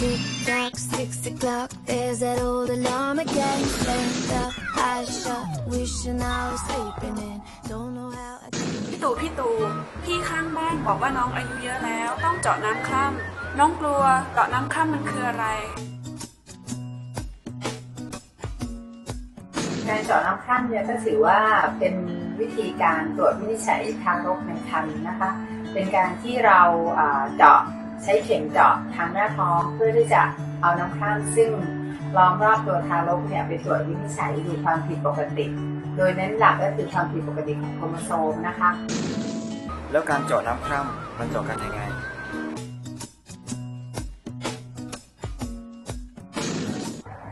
Tick tock, six o'clock, there's that old alarm again. Stand up, eyes shut, wishing I was sleeping in. Don't know how I พี่ตู่พี่ตู่พี่ข้างบ้านบอกว่าน้องอายุเยอะแล้ว ต้องเจาะน้ำคร่ำน้องกลัวเจาะน้ำคร่ำมันคืออะไร การเจาะน้ำคร่ำเนี่ยก็ถือว่าเป็นวิธีการตรวจวินิจฉัยทารกในครรภ์นะคะ เป็นการที่เราอ่าเจาะ ใช้เข็มเจาะทางหน้าท้องเพื่อที่จะเอาน้ำคร่ำซึ่งล้อมรอบตัวทารกเนี่ยไปตรวจวินิจฉัยดูความผิดปกติ โดยเน้นหลักก็คือความผิดปกติของโครโมโซมนะคะ แล้วการเจาะน้ำคร่ำมันเจาะกันยังไง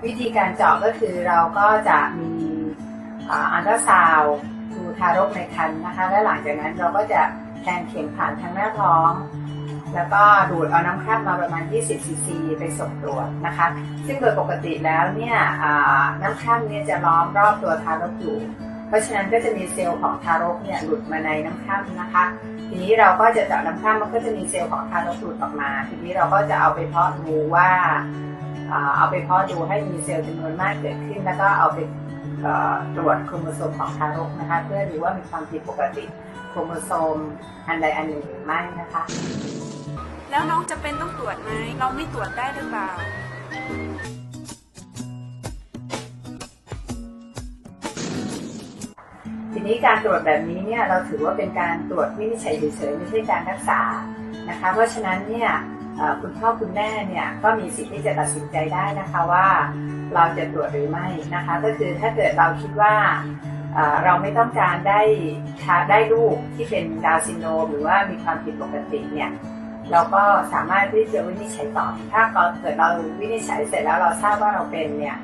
วิธีการเจาะก็คือเราก็จะมีอ่าอัลตราซาวด์ดูทารกในครรภ์นะคะ และหลังจากนั้นเราก็จะแทงเข็มผ่านทางหน้าท้อง แล้วก็ดูดเอาน้ำคร่ำมาประมาณ 20ซีซีไปส่งตรวจนะคะ ซึ่งโดยปกติแล้วเนี่ยน้ำคร่ำเนี่ยจะล้อมรอบตัวทารกอยู่ เพราะฉะนั้นก็จะมีเซลล์ของทารกเนี่ยหลุดมาในน้ำคร่ำนะคะ ทีนี้เราก็จะเจาะน้ำคร่ำมันก็จะมีเซลล์ของทารกหลุดออกมา ทีนี้เราก็จะเอาไปเพาะดูว่าเอาไปเพาะดูให้มีเซลล์จำนวนมากเกิดขึ้น แล้วก็เอาไปตรวจโครโมโซมของทารกนะคะ เพื่อดูว่ามีความผิดปกติโครโมโซมอันใดอันหนึ่งหรือไม่นะคะ แล้วน้องจะเป็นต้องตรวจไหม เราไม่ตรวจได้หรือเปล่า ทีนี้การตรวจแบบนี้เนี่ยเราถือว่าเป็นการตรวจวินิจฉัยเฉยๆไม่ใช่การรักษานะคะ เพราะฉะนั้นเนี่ยคุณพ่อคุณแม่เนี่ยก็มีสิทธิ์ที่จะตัดสินใจได้นะคะว่าเราจะตรวจหรือไม่นะคะ ก็คือถ้าเกิดเราคิดว่าเราไม่ต้องการได้ได้ลูกที่เป็นดาวซินโดรมหรือว่ามีความผิดปกติเนี่ย เราก็สามารถที่จะวินิจฉัยต่อ ถ้าเกิดเราวินิจฉัยเสร็จแล้วเราทราบว่าเราเป็นเนี่ย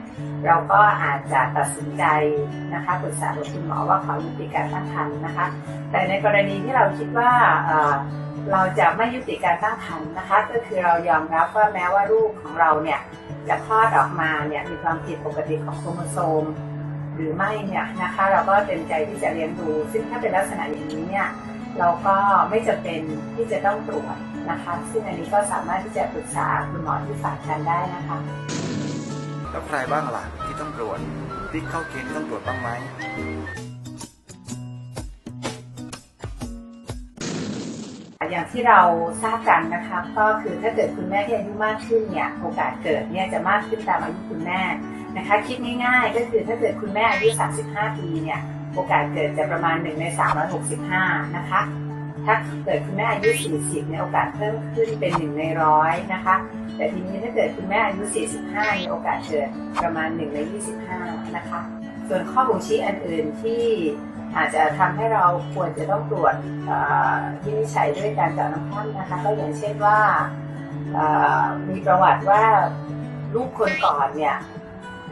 เราก็อาจจะตัดสินใจนะคะปรึกษากับคุณหมอว่าขอยุติการตั้งครรภ์นะคะ แต่ในกรณีที่เราคิดว่าเอ่อเราจะไม่ยุติการตั้งครรภ์นะคะ ก็คือเรายอมรับว่าแม้ว่าลูกของเราเนี่ยจะคลอดออกมาเนี่ยมีความผิดปกติของโครโมโซม หรือไม่เนี่ยนะคะ เราก็เต็มใจที่จะเลี้ยงดู ซึ่งถ้าเป็นลักษณะอย่างนี้เนี่ย เราก็ไม่จำเป็นที่จะต้องตรวจนะคะ ซึ่งอันนี้ก็สามารถที่จะปรึกษาคุณหมอที่ฝากคันได้นะคะแล้วใครบ้างล่ะที่ต้องตรวจติ๊กเข้าเกณฑ์ต้องตรวจบ้างไหมอย่างที่เราทราบกันนะคะก็คือถ้าเกิดคุณแม่ที่อายุมากขึ้นเนี่ยโอกาสเกิดเนี่ยจะมากขึ้นตามอายุคุณแม่นะคะ คิดง่ายๆ ก็คือถ้าเกิดคุณแม่อายุ 35 ปีเนี่ย โอกาสเกิดจะประมาณ 1 ใน 365 นะคะ ถ้าเกิดคุณแม่อายุ 40เนี่ยโอกาสเพิ่มขึ้นเป็น 1 ในร้อยนะคะ แต่ทีนี้ถ้าเกิดคุณแม่อายุ 45เนี่ยโอกาสเกิดประมาณ 1 ใน 25 นะคะ ส่วนข้อบ่งชี้อันอื่นที่อาจจะทำให้เราควรจะต้องตรวจวินิจฉัยด้วยการเจาะน้ำคร่ำนะคะก็อย่างเช่นว่ามีประวัติว่าลูกคนก่อนเนี่ย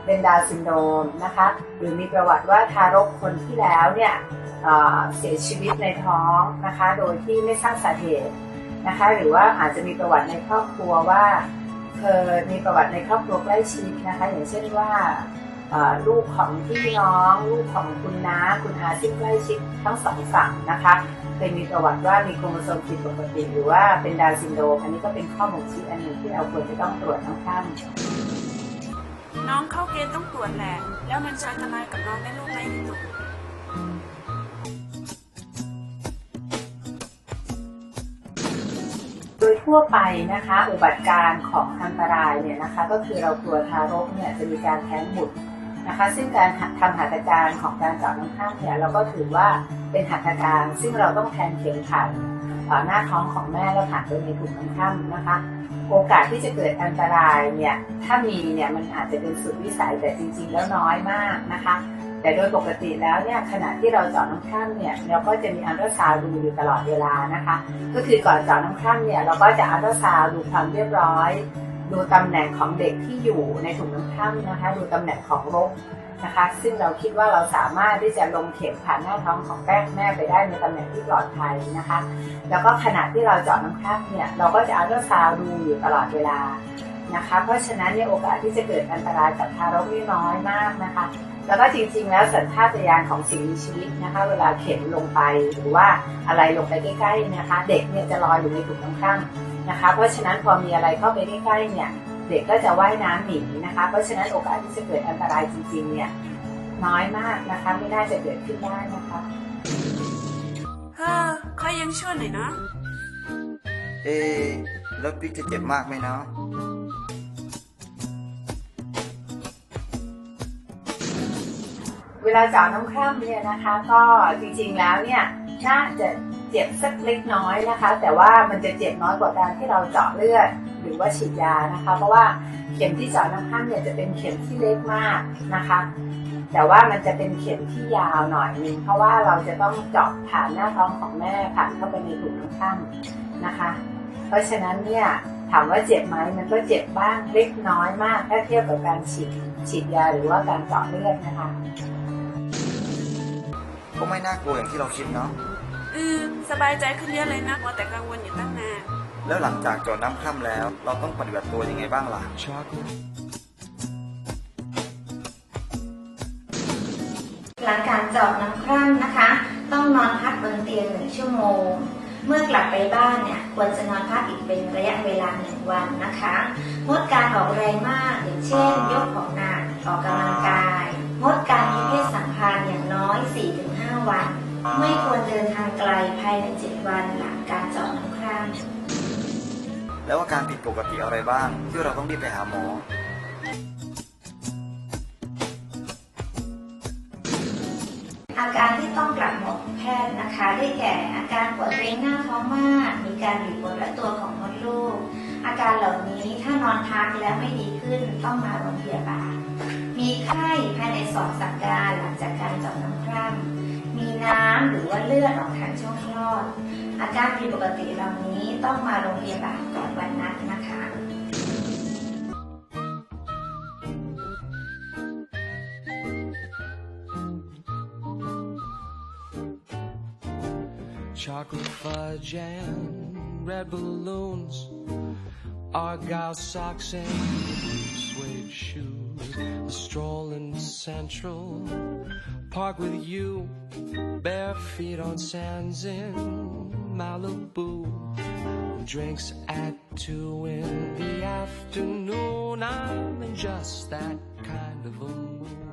เป็นดาวซินโดมนะคะหรือมีประวัติว่าทารกคนที่แล้วเนี่ยเสียชีวิตในท้องนะคะโดยที่ไม่ทราบสาเหตุนะคะหรือว่าอาจจะมีประวัติในครอบครัวว่าเคยมีประวัติในครอบครัวใกล้ชิดนะคะอย่างเช่นว่าลูกของพี่น้องลูกของคุณน้าคุณอาซึ่ใกล้ชิดทั้งสองฝั่งนะคะเคยมีประวัติว่ามีโครโมโซมผิดปกติหรือว่าเป็นดาวซินโดมอันนี้ก็เป็นข้อบ่งชี้อันหนึ่งที่เราควรจะต้องตรวจน้ำข้าม น้องเข้าเกณฑ์ต้องตรวจแหละ แล้วมันจะอันตรายกับน้องได้ลูกไหมพี่ตู่โดยทั่วไปนะคะ อุบัติการของอันตรายเนี่ยนะคะ ก็คือเรากลัวทารกเนี่ยจะมีการแท้งบุตรนะคะ ซึ่งการทำหัตถการของการเจาะน้ำข้ามเนี่ยเราก็ถือว่าเป็นหัตถการซึ่งเราต้องแทนเข็มผ่า นเอ่อหน้าท้องของแม่แล้วผ่านไปในถุงน้ำข้ามนะคะ โอกาสที่จะเกิดอันตรายเนี่ยถ้ามีเนี่ยมันอาจจะเป็นสุดวิสัยแต่จริงๆแล้วน้อยมากนะคะ แต่โดยปกติแล้วเนี่ยขณะที่เราเจาะน้ำข้ามเนี่ยเราก็จะมีอัลตราซาวดูอยู่ตลอดเวลานะคะ ก็คือก่อนเจาะน้ำข้ามเนี่ยเราก็จะอัลตราซาวด์ดูความเรียบร้อย ดูตำแหน่งของเด็กที่อยู่ในถุงน้ำข้ามนะคะ ดูตำแหน่งของรก นะคะ ซึ่งเราคิดว่าเราสามารถที่จะลงเข็มผ่านหน้าท้องของแป้งแม่ไปได้ในตำแหน่งที่ปลอดภัยนะคะ แล้วก็ขณะที่เราเจาะน้ำข้ามเนี่ยเราก็จะอัลตราซาวดูอยู่ตลอดเวลานะคะ เพราะฉะนั้นเนี่ยโอกาสที่จะเกิดอันตรายกับทารกนี่น้อยมากนะคะ แล้วก็จริงๆ แล้วสัญชาตญาณของสิ่งมีชีวิตนะคะ เวลาเข็นลงไปหรือว่าอะไรลงไปใกล้ๆนะคะ เด็กเนี่ยจะลอยอยู่ในถุงน้ำข้างนะคะ เพราะฉะนั้นพอมีอะไรเข้าไปใกล้ๆเนี่ย เเด็กก็จะว่ายน้ำหนีนะคะ เพราะฉะนั้นโอกาสที่จะเกิดอันตรายจริงๆเนี่ยน้อยมากนะคะไม่น่าจะเกิดขึ้นได้นะคะเฮ้อค่อยยังชั่วหน่อยนะ เอะแล้วบิ๊กจะเจ็บมากไหมเนาะเวลาเจาะน้ำคร่ำเนี่ยนะคะ ก็จริงๆแล้วเนี่ย น่าจะเจ็บสักเล็กน้อยนะคะ แต่ว่ามันจะเจ็บน้อยกว่าการที่เราเจาะเลือดหรือว่าฉีดยานะคะ เพราะว่าเข็มที่เจาะน้ำคร่ำเนี่ยจะเป็นเข็มที่เล็กมากนะคะ แต่ว่ามันจะเป็นเข็มที่ยาวหน่อยนึงเพราะว่าเราจะต้องเจาะผ่านหน้าท้องของแม่ผ่านเข้าไปในถุงน้ำคร่ำนะคะ เพราะฉะนั้นเนี่ยถามว่าเจ็บไหมมันก็เจ็บบ้างเล็กน้อยมากถ้าเทียบกับการฉีดฉีดยาหรือว่าการเจาะเลือดนะคะ ก็ไม่น่ากลัวอย่างที่เราคิดเนาะอืมสบายใจขึ้นเยอะเลยนะมัวแต่กังวลอยู่ตั้งนาน แล้วหลังจากเจอดน้ำคร่ำแล้ว เราต้องปฏิบัติตัวยังไงบ้างล่ะ หลังการเจาะน้ำคร่ำนะคะ ต้องนอนพักบนเตียงหนึ่งชั่วโมง เมื่อกลับไปบ้านเนี่ยควรจะนอนพักอีกเป็นระยะเวลาหนึ่งวันนะคะงดการออกแรงมากอย่างเช่น ยกของหนักออกกำลังกายงดการมีเพศสัม วัน ไม่ควรเดินทางไกลภายใน 7 วันหลังการเจาะน้ำคร่ำแล้วอาการผิดปกติอะไรบ้าง ที่เราต้องรีบไปหาหมออาการที่ต้องกลับหมอแพทย์นะคะ ได้แก่อาการปวดเกรงหน้าท้องมาก มีการบีบปวดและตัวของมดลูก อาการเหล่านี้ถ้านอนพักแล้วไม่ดีขึ้นต้องมาโรงพยาบาล มีไข้ภายในสองสัปดาห์หลังจากการเจาะน้ำคร่ำมีน้ำ หรือว่าเลือดออกทางช่องคลอด อาการผิดปกติเหล่านี้ต้องมาโรงพยาบาลก่อนวันนัดนะคะ Chocolate fudge and red balloons, argyle socks and suede shoes. A stroll in Central Park with you, bare feet on sands in Malibu. Drinks at two in the afternoon. I'm in just that kind of a mood.